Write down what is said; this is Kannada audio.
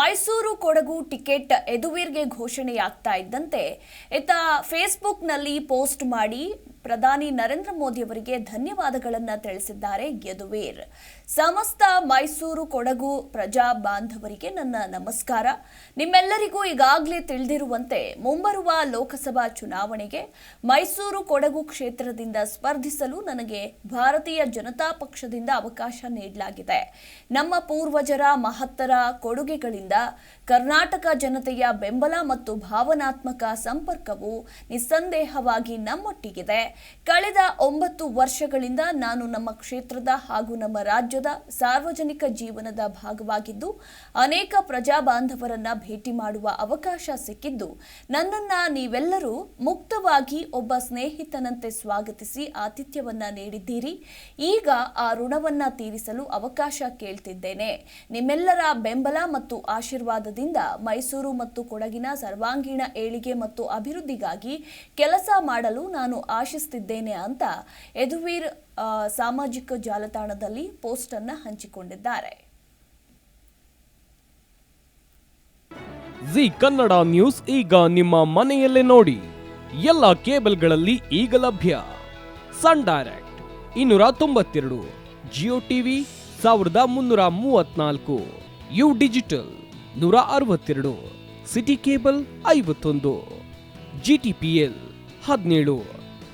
ಮೈಸೂರು ಕೊಡಗು ಟಿಕೆಟ್ ಎದುವೀರ್ಗೆ ಘೋಷಣೆಯಾಗ್ತಾ ಇದ್ದಂತೆ ಇತ್ತ ಫೇಸ್ಬುಕ್ನಲ್ಲಿ ಪೋಸ್ಟ್ ಮಾಡಿ ಪ್ರಧಾನಿ ನರೇಂದ್ರ ಮೋದಿ ಅವರಿಗೆ ಧನ್ಯವಾದಗಳನ್ನು ತಿಳಿಸಿದ್ದಾರೆ ಯದುವೀರ್. ಸಮಸ್ತ ಮೈಸೂರು ಕೊಡಗು ಪ್ರಜಾ ಬಾಂಧವರಿಗೆ ನನ್ನ ನಮಸ್ಕಾರ. ನಿಮ್ಮೆಲ್ಲರಿಗೂ ಈಗಾಗಲೇ ತಿಳಿದಿರುವಂತೆ ಮುಂಬರುವ ಲೋಕಸಭಾ ಚುನಾವಣೆಗೆ ಮೈಸೂರು ಕೊಡಗು ಕ್ಷೇತ್ರದಿಂದ ಸ್ಪರ್ಧಿಸಲು ನನಗೆ ಭಾರತೀಯ ಜನತಾ ಪಕ್ಷದಿಂದ ಅವಕಾಶ ನೀಡಲಾಗಿದೆ. ನಮ್ಮ ಪೂರ್ವಜರ ಮಹತ್ತರ ಕೊಡುಗೆಗಳಿಂದ ಕರ್ನಾಟಕ ಜನತೆಯ ಬೆಂಬಲ ಮತ್ತು ಭಾವನಾತ್ಮಕ ಸಂಪರ್ಕವು ನಿಸ್ಸಂದೇಹವಾಗಿ ನಮ್ಮೊಟ್ಟಿಗಿದೆ. ಕಳೆದ ಒಂಬತ್ತು ವರ್ಷಗಳಿಂದ ನಾನು ನಮ್ಮ ಕ್ಷೇತ್ರದ ಹಾಗೂ ನಮ್ಮ ರಾಜ್ಯದ ಸಾರ್ವಜನಿಕ ಜೀವನದ ಭಾಗವಾಗಿದ್ದು, ಅನೇಕ ಪ್ರಜಾ ಬಾಂಧವರನ್ನ ಭೇಟಿ ಮಾಡುವ ಅವಕಾಶ ಸಿಕ್ಕಿದ್ದು, ನನ್ನನ್ನ ನೀವೆಲ್ಲರೂ ಮುಕ್ತವಾಗಿ ಒಬ್ಬ ಸ್ನೇಹಿತನಂತೆ ಸ್ವಾಗತಿಸಿ ಆತಿಥ್ಯವನ್ನ ನೀಡಿದ್ದೀರಿ. ಈಗ ಆ ಋಣವನ್ನ ತೀರಿಸಲು ಅವಕಾಶ ಕೇಳ್ತಿದ್ದೇನೆ. ನಿಮ್ಮೆಲ್ಲರ ಬೆಂಬಲ ಮತ್ತು ಆಶೀರ್ವಾದದಿಂದ ಮೈಸೂರು ಮತ್ತು ಕೊಡಗಿನ ಸರ್ವಾಂಗೀಣ ಏಳಿಗೆ ಮತ್ತು ಅಭಿವೃದ್ಧಿಗಾಗಿ ಕೆಲಸ ಮಾಡಲು ನಾನು ಆಶಿಸ್ತಿದ್ದೇನೆ ಅಂತ ಯದುವೀರ್ ಸಾಮಾಜಿಕ ಜಾಲತಾಣದಲ್ಲಿ ಪೋಸ್ಟ್ ಅನ್ನು ಹಂಚಿಕೊಂಡಿದ್ದಾರೆ. ಜಿ ಕನ್ನಡ ನ್ಯೂಸ್ ಈಗ ನಿಮ್ಮ ಮನೆಯಲ್ಲೇ ನೋಡಿ. ಎಲ್ಲ ಕೇಬಲ್ಗಳಲ್ಲಿ ಈಗ ಲಭ್ಯ. ಸನ್ ಡೈರೆಕ್ಟ್ ಇನ್ನೂರ ತೊಂಬತ್ತೆರಡು, ಜಿಯೋ ಟಿವಿ ಸಾವಿರದ ಮುನ್ನೂರ ಮೂವತ್ನಾಲ್ಕು, ಯು ಡಿಜಿಟಲ್ ನೂರ ಅರವತ್ತೆರಡು, ಸಿಟಿ ಕೇಬಲ್ ಐವತ್ತೊಂದು ಜಿಟಿಪಿಎಲ್ ಹದಿನೇಳು.